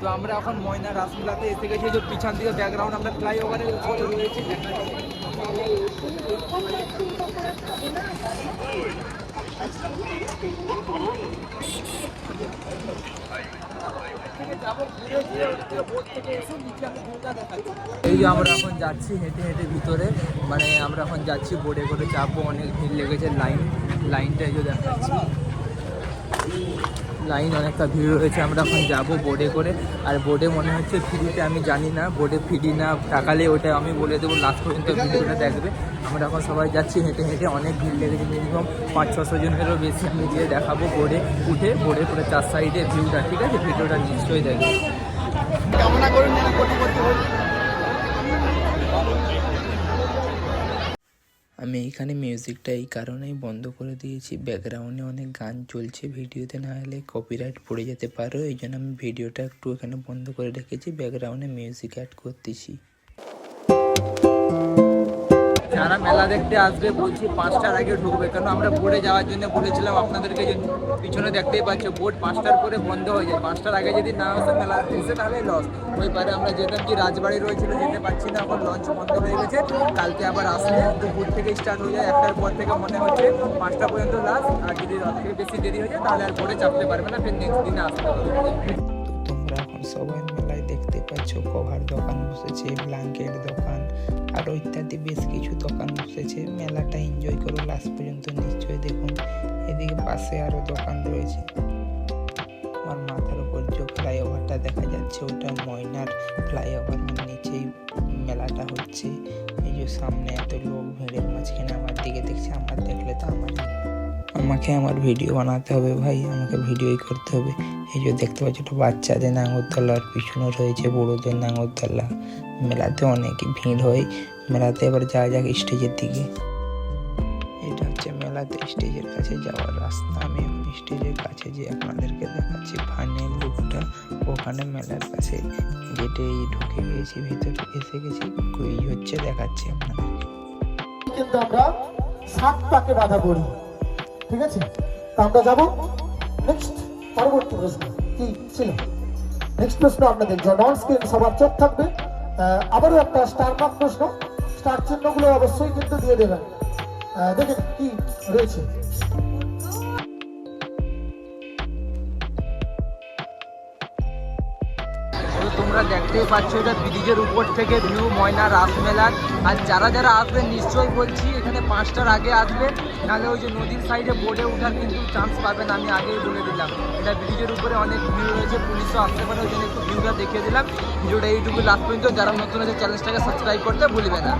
তো আমরা এখন ময়না রাসমেলাতে এসে গেছি যে পিছন দিকে ব্যাকগ্রাউন্ড আমরা ফ্লাইওভারের উপরে রয়েছে। এই আমরা এখন যাচ্ছি হেঁটে হেঁটে ভিতরে মানে আমরা এখন যাচ্ছি, বোর্ডে করে চাপবো, অনেক ভিড় লেগেছে, লাইন, লাইনটা যে দেখাচ্ছি। লাইন অনেকটা ভিড় রয়েছে, আমরা এখন যাব বোর্ডে করে। আর বোর্ডে মনে হচ্ছে ফ্রিতে আমি জানি না বোর্ডে ফ্রি না টাকালে ওটা আমি বলে দেবো লাস্ট পর্যন্ত ভিডিওটা দেখবে। আমরা এখন সবাই যাচ্ছি হেঁটে হেঁটে, অনেক ভিড় লেগেছে মিনিমাম পাঁচ ছশো জনেরও বেশি আমি গিয়ে দেখাবো বোর্ডে উঠে বোর্ডে করে চার সাইডে ভিউটা ঠিক আছে? ভিডিওটা নিশ্চয়ই দেখবে। কামনা করুন আমি এইখানে মিউজিকটা এই কারণেই বন্ধ করে দিয়েছি। ব্যাকগ্রাউন্ডে অনেক গান চলছে ভিডিওতে, না হলে কপিরাইট পড়ে যেতে পারো। এই জন্য আমি ভিডিওটা একটু এখানে বন্ধ করে রেখেছি। ব্যাকগ্রাউন্ডে মিউজিক অ্যাড করতেছি। যারা মেলা দেখতে আসবে বলছি পাঁচটার আগে ঢুকবে। কারণ আমরা বোর্ডে যাওয়ার জন্য বলেছিলাম আপনাদেরকে পিছনে দেখতেই পাচ্ছ বোর্ড পাঁচটার করে বন্ধ হয়ে যায়। পাঁচটার আগে যদি না আসে, মেলা এসে তাহলে লস ওই পারে আমরা যেতাম কি রাজবাড়ি রয়েছিল, যেতে পারছি না এখন লঞ্চ বন্ধ হয়ে গেছে। কালকে আবার আসলে দুপুর থেকে স্টার্ট হয়ে যায়, একটার পর থেকে মনে হচ্ছে পাঁচটা পর্যন্ত লাস্ট আর যদি রাত থেকে বেশি দেরি হয়ে যায়, তাহলে আর বোর্ডে চাপতে পারবে না, ফের নেক্সট দিনে আসতে তো তোমরা সবাই দেখতে পাচ্ছ কভার দোকান বসেছে ব্ল্যাঙ্কেট দোকান আরও ইত্যাদি বেশ কিছু দোকান বসেছে। মেলাটা এনজয় করো লাস্ট পর্যন্ত নিশ্চয়ই দেখুন। এদিকে পাশে আরও দোকান রয়েছে। আমার মাথার উপর যে ফ্লাইওভারটা দেখা যাচ্ছে, ওটা ময়নার ফ্লাইওভার মানে নিচেই মেলাটা হচ্ছে। এই যে সামনে এত লোক, ভিড়ের মাঝখানে আমার দিকে দেখছে, আমার দেখলে তো আমার আমাকে আমার ভিডিও বানাতে হবে ভাই, আমাকে ভিডিওই করতে হবে। এই যে দেখতে পাচ্ছ, একটা বাচ্চাদের নাঙরতলার পিছনে রয়েছে বড়োদের নাঙরতলা মেলাতে অনেক ভিড় হয়। মেলাতে এবার যাওয়া যাক স্টেজের দিকে। এটা হচ্ছে মেলাতে স্টেজের কাছে যাওয়ার রাস্তা। আমি স্টেজের কাছে যে আপনাদেরকে দেখাচ্ছি ফাইনাল লুকটা। ওখানে মেলার কাছে গেটে ঢুকে গিয়েছি ভিতরে এসে গেছি। এই হচ্ছে, দেখাচ্ছি আপনাদেরকে। কিন্তু আমরা সাত পাকে বাধা করি। ঠিক আছে? তা আমরা যাব নেক্সট পরবর্তী প্রশ্ন। কি ছিল? নেক্সট প্রশ্ন আপনাদের জন্য অন স্ক্রিন সবার চোখ থাকবে। আবারও একটা স্টার মার্ক প্রশ্ন। স্টার চিহ্নগুলো অবশ্যই কিন্তু দিয়ে দেবেন। দেখেন কি রয়েছে? তোমরা দেখতেই পাচ্ছ এটা ব্রিজের উপর থেকে ভিউ, ময়না রাস মেলার আর যারা যারা আসবে, নিশ্চয়ই বলছি, এখানে পাঁচটার আগে আসবে। নাহলে ওই যে নদীর সাইডে বোর্ডে ওঠার কিন্তু চান্স পাবেন, আমি আগেই বলে দিলাম। এটা ব্রিজের উপরে অনেক ভিউ রয়েছে, পুলিশও আসতে পারে, ওই জন্য একটু ভিউটা দেখিয়ে দিলাম। ভিডিওটা এইটুকু লাস্ট পর্যন্ত, যারা নতুন আছে চ্যানেলটাকে সাবস্ক্রাইব করতে ভুলবে না।